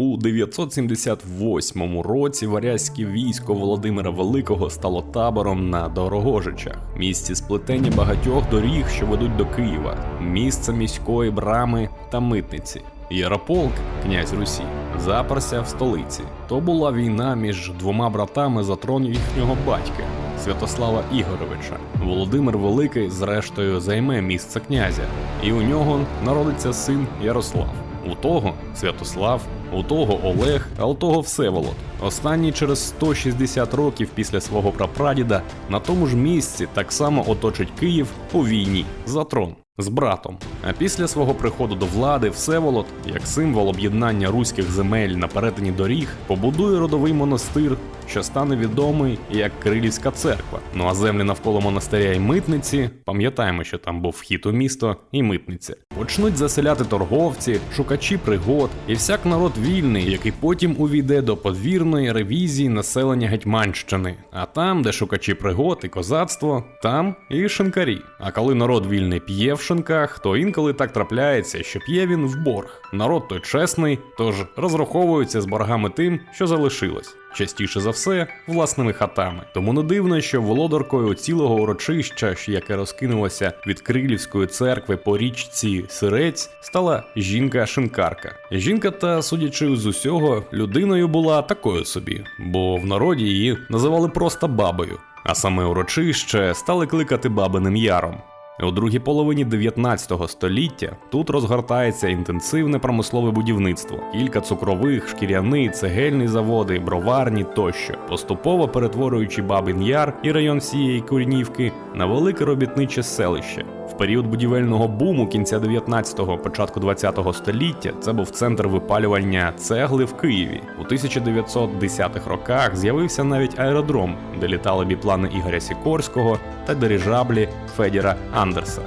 У 978 році варязьке військо Володимира Великого стало табором на Дорогожичах, місці сплетення багатьох доріг, що ведуть до Києва, місце міської брами та митниці. Ярополк, князь Русі, заперся в столиці. То була війна між двома братами за трон їхнього батька. Святослава Ігоровича. Володимир Великий, зрештою, займе місце князя, і у нього народиться син Ярослав. У того Святослав, у того Олег, а у того Всеволод. Останній через 160 років після свого прапрадіда на тому ж місці так само оточить Київ у війні за трон з братом. А після свого приходу до влади Всеволод, як символ об'єднання руських земель на перетині доріг, побудує родовий монастир, що стане відомий як Кирилівська церква. Ну а землі навколо монастиря і митниці, пам'ятаємо, що там був вхід у місто і митниця. Почнуть заселяти торговці, шукачі пригод і всяк народ вільний, який потім увійде до подвірної ревізії населення Гетьманщини. А там, де шукачі пригод і козацтво, там і шинкарі. А коли народ вільний п'є в шинках, то інколи так трапляється, що п'є він в борг. Народ той чесний, тож розраховується з боргами тим, що залишилось. Частіше за все, власними хатами. Тому не дивно, що володаркою цілого урочища, яке розкинулося від Крилівської церкви по річці Сирець, стала жінка-шинкарка. Жінка, та, судячи з усього, людиною була такою собі, бо в народі її називали просто бабою. А саме урочище стали кликати бабиним яром. У другій половині 19 століття тут розгортається інтенсивне промислове будівництво, кілька цукрових, шкіряний, цегельні заводи, броварні тощо, поступово перетворюючи Бабин Яр і район всієї Курнівки на велике робітниче селище. В період будівельного буму кінця 19-го, початку 20-го століття це був центр випалювання цегли в Києві. У 1910-х роках з'явився навіть аеродром, де літали біплани Ігоря Сікорського та дирижаблі Федіра Андерса.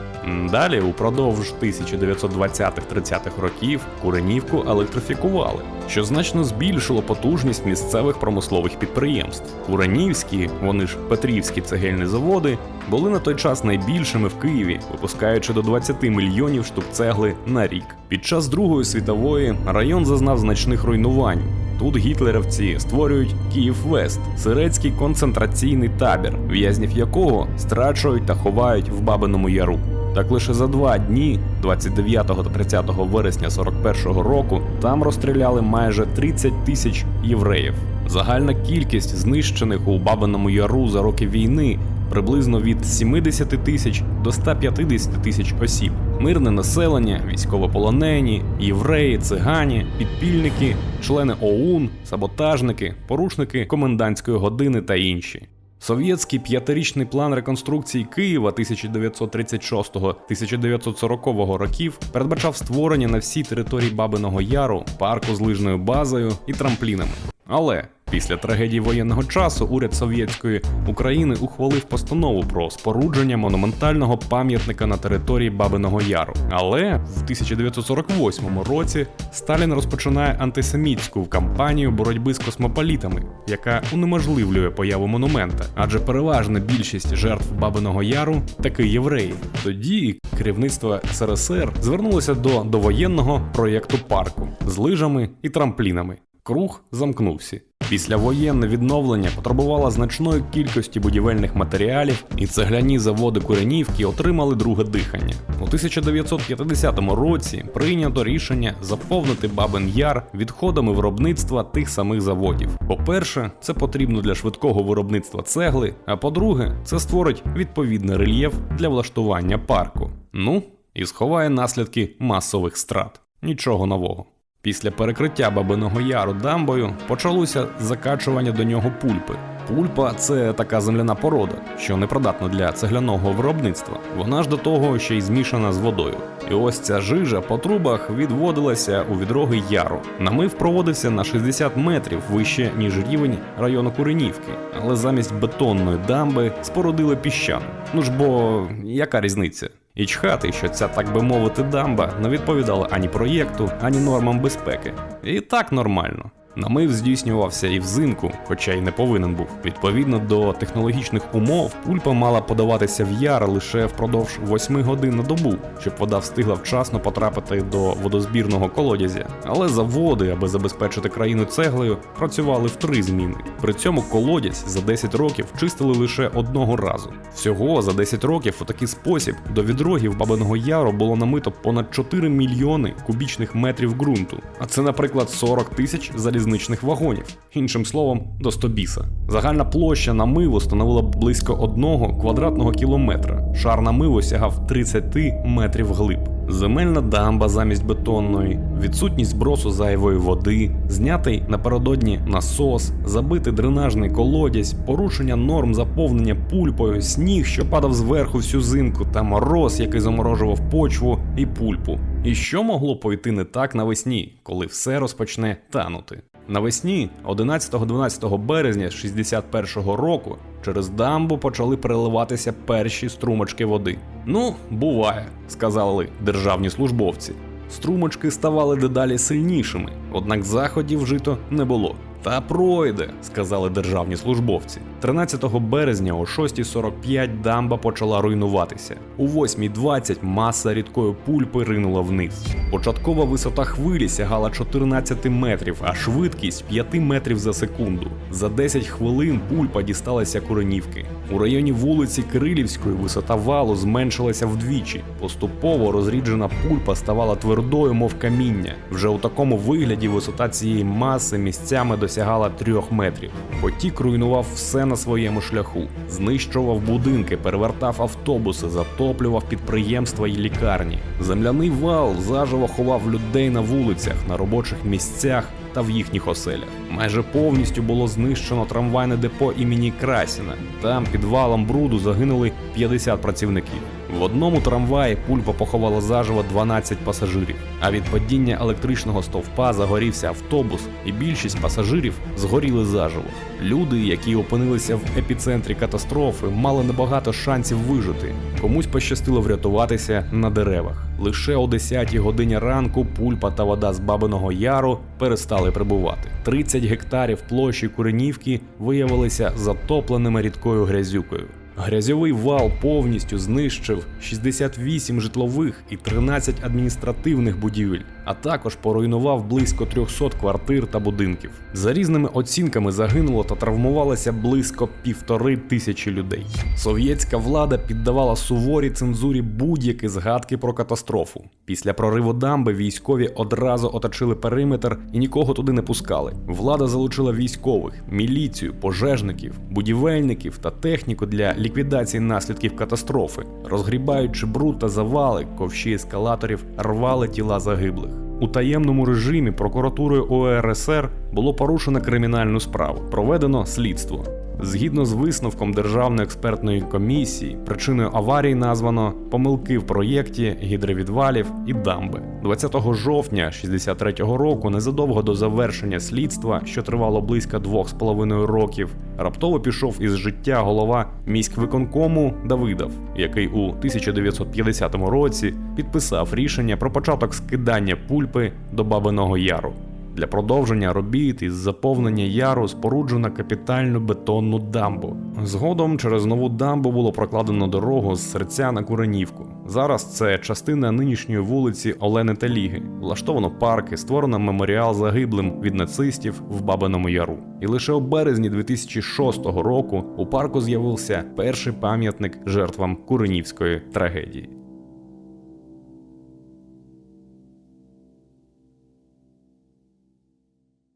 Далі, упродовж 1920-30-х років, Куренівку електрифікували, що значно збільшило потужність місцевих промислових підприємств. Куренівські, вони ж Петрівські цегельні заводи, були на той час найбільшими в Києві, випускаючи до 20 мільйонів штук цегли на рік. Під час Другої світової район зазнав значних руйнувань. Тут гітлерівці створюють Київ Вест, сирецький концентраційний табір, в'язнів якого страчують та ховають в Бабиному Яру. Так лише за два дні, 29 та 30 вересня 41-го року, там розстріляли майже 30 тисяч євреїв. Загальна кількість знищених у Бабиному Яру за роки війни приблизно від 70 тисяч до 150 тисяч осіб. Мирне населення, військовополонені, євреї, цигані, підпільники, члени ОУН, саботажники, порушники комендантської години та інші. Совєтський п'ятирічний план реконструкції Києва 1936-1940 років передбачав створення на всій території Бабиного Яру парку з лижною базою і трамплінами. Але після трагедії воєнного часу уряд совєтської України ухвалив постанову про спорудження монументального пам'ятника на території Бабиного Яру. Але в 1948 році Сталін розпочинає антисемітську кампанію боротьби з космополітами, яка унеможливлює появу монумента, адже переважна більшість жертв Бабиного Яру таки євреї. Тоді керівництво СРСР звернулося до довоєнного проєкту парку з лижами і трамплінами. Круг замкнувся. Післявоєнне відновлення потребувало значної кількості будівельних матеріалів, і цегляні заводи Куренівки отримали друге дихання. У 1950 році прийнято рішення заповнити Бабин Яр відходами виробництва тих самих заводів. По-перше, це потрібно для швидкого виробництва цегли, а по-друге, це створить відповідний рельєф для влаштування парку. Ну і сховає наслідки масових страт. Нічого нового. Після перекриття Бабиного Яру дамбою почалося закачування до нього пульпи. Пульпа це така земляна порода, що непридатна для цегляного виробництва. Вона ж до того ще й змішана з водою. І ось ця жижа по трубах відводилася у відроги яру. Намив проводився на 60 метрів вище, ніж рівень району Куренівки, але замість бетонної дамби спорудили піщану. Ну ж бо яка різниця? І чхати, що ця, так би мовити, дамба не відповідала ані проєкту, ані нормам безпеки. І так нормально. Намив здійснювався і взимку, хоча й не повинен був. Відповідно до технологічних умов, пульпа мала подаватися в яр лише впродовж 8 годин на добу, щоб вода встигла вчасно потрапити до водозбірного колодязя. Але заводи, аби забезпечити країну цеглею, працювали в три зміни. При цьому колодязь за 10 років чистили лише одного разу. Всього за 10 років у такий спосіб до відрогів Бабиного Яру було намито понад 4 мільйони кубічних метрів ґрунту. А це, наприклад, 40 тисяч залізничних вагонів. Іншим словом, до 100 біса. Загальна площа намиву становила близько 1 квадратного кілометра. Шар на намиву сягав 30 метрів глиб. Земельна дамба замість бетонної, відсутність збросу зайвої води, знятий напередодні насос, забитий дренажний колодязь, порушення норм заповнення пульпою, сніг, що падав зверху всю зимку, та мороз, який заморожував почву і пульпу. І що могло пойти не так навесні, коли все розпочне танути? Навесні, 11-12 березня 61-го року, через дамбу почали переливатися перші струмочки води. Ну, буває, сказали державні службовці. Струмочки ставали дедалі сильнішими, однак заходів вжито не було. Та пройде, сказали державні службовці. 13 березня о 6.45 дамба почала руйнуватися. У 8.20 маса рідкої пульпи ринула вниз. Початкова висота хвилі сягала 14 метрів, а швидкість 5 метрів за секунду. За 10 хвилин пульпа дісталася Куренівки. У районі вулиці Кирилівської висота валу зменшилася вдвічі. Поступово розріджена пульпа ставала твердою, мов каміння. Вже у такому вигляді висота цієї маси місцями досягала 3 метрів. Потік руйнував все на своєму шляху, знищував будинки, перевертав автобуси, затоплював підприємства і лікарні. Земляний вал заживо ховав людей на вулицях, на робочих місцях та в їхніх оселях. Майже повністю було знищено трамвайне депо імені Красіна. Там під валом бруду загинули 50 працівників. В одному трамваї пульпа поховала заживо 12 пасажирів, а від падіння електричного стовпа загорівся автобус, і більшість пасажирів згоріли заживо. Люди, які опинилися в епіцентрі катастрофи, мали небагато шансів вижити. Комусь пощастило врятуватися на деревах. Лише о 10 годині ранку пульпа та вода з Бабиного Яру перестали прибувати. 30 гектарів площі Куренівки виявилися затопленими рідкою грязюкою. Грязьовий вал повністю знищив 68 житлових і 13 адміністративних будівель, а також поруйнував близько 300 квартир та будинків. За різними оцінками загинуло та травмувалося близько півтори тисячі людей. Совєтська влада піддавала суворій цензурі будь-які згадки про катастрофу. Після прориву дамби військові одразу оточили периметр і нікого туди не пускали. Влада залучила військових, міліцію, пожежників, будівельників та техніку для ліквідації наслідків катастрофи, розгрібаючи бруд та завали, ковші ескалаторів рвали тіла загиблих. У таємному режимі прокуратурою ОРСР було порушено кримінальну справу, проведено слідство. Згідно з висновком Державної експертної комісії, причиною аварії названо помилки в проєкті гідровідвалів і дамби. 20 жовтня 63-го року, незадовго до завершення слідства, що тривало близько двох з половиною років, раптово пішов із життя голова міськвиконкому Давидов, який у 1950 році підписав рішення про початок скидання пульпи до Бабиного Яру. Для продовження робіт із заповнення яру споруджено капітальну бетонну дамбу. Згодом через нову дамбу було прокладено дорогу з серця на Куренівку. Зараз це частина нинішньої вулиці Олени Таліги. Влаштовано парки, створено меморіал загиблим від нацистів в Бабиному Яру. І лише у березні 2006 року у парку з'явився перший пам'ятник жертвам Куренівської трагедії.